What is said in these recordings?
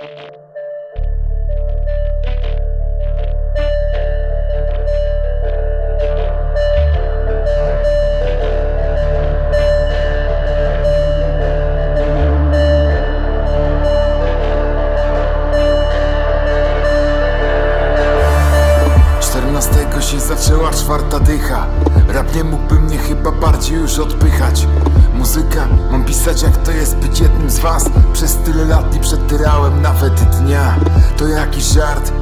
you. Zaczęła czwarta dycha. Rap nie mógłby mnie chyba bardziej już odpychać. Muzyka, mam pisać jak to jest być jednym z was. Przez tyle lat nie przetyrałem nawet dnia. To jakiś żart,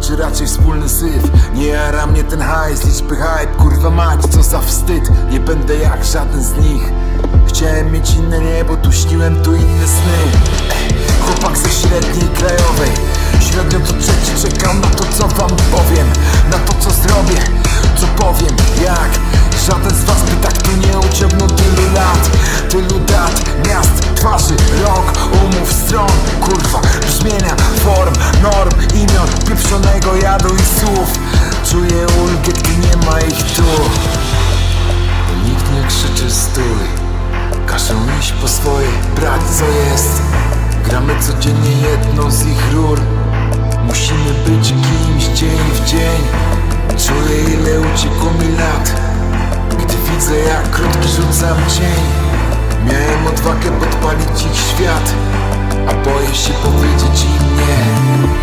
czy raczej wspólny syf? Nie jara mnie ten hajs, liczby hype Kurwa mać, co za wstyd. Nie będę jak żaden z nich. Chciałem mieć inne niebo, tu śniłem tu inne sny. Chłopak ze średniej krajowej. Średnio to Krzyczy stój. Każą iść po swoje, brać co jest. Gramy codziennie jedną z ich rur. Musimy być kimś dzień w dzień. Czuję ile uciekło mi lat Gdy widzę jak krótki rzucam cień. Miałem odwagę podpalić ich świat A boję się powiedzieć im Nie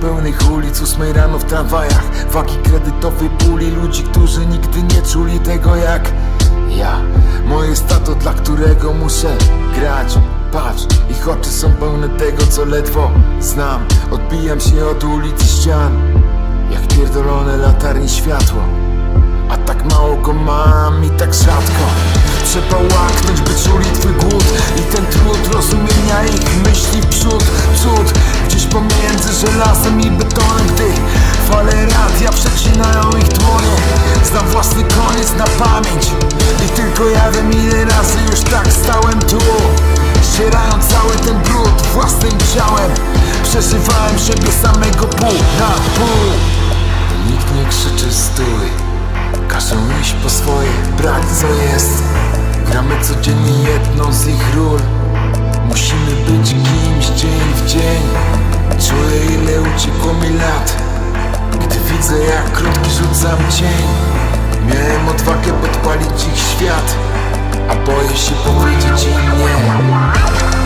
pełnych ulic Ósmej rano w tramwajach. Wagi kredytowej puli Ludzi, którzy nigdy nie czuli tego jak ja. Moje stato, dla którego muszę grać. Patrz, ich oczy są pełne tego, co ledwo znam. Odbijam się od ulic i ścian Jak pierdolone latarni światło. A tak mało go mam i tak rzadko. Trzeba łaknąć, by czuli twój głód I ten trud rozumienia ich myśli przód Cud gdzieś pomiędzy żelazem i betonem Gdy fale radia przecinają ich dłonie. Znam własny koniec na pamięć I tylko ja wiem ile razy już tak stałem tu. Ścierając cały ten brud własnym ciałem Przeżywałem siebie samego pół na pół. Nikt nie krzyczy stój. Każą iść po swoje, brać co jest. Gramy codziennie jedną z ich ról Musimy być kimś dzień w dzień. Czuję ile uciekło mi lat. Gdy widzę jak krótki rzucam cień Miałem odwagę podpalić ich świat A boję się powiedzieć im nie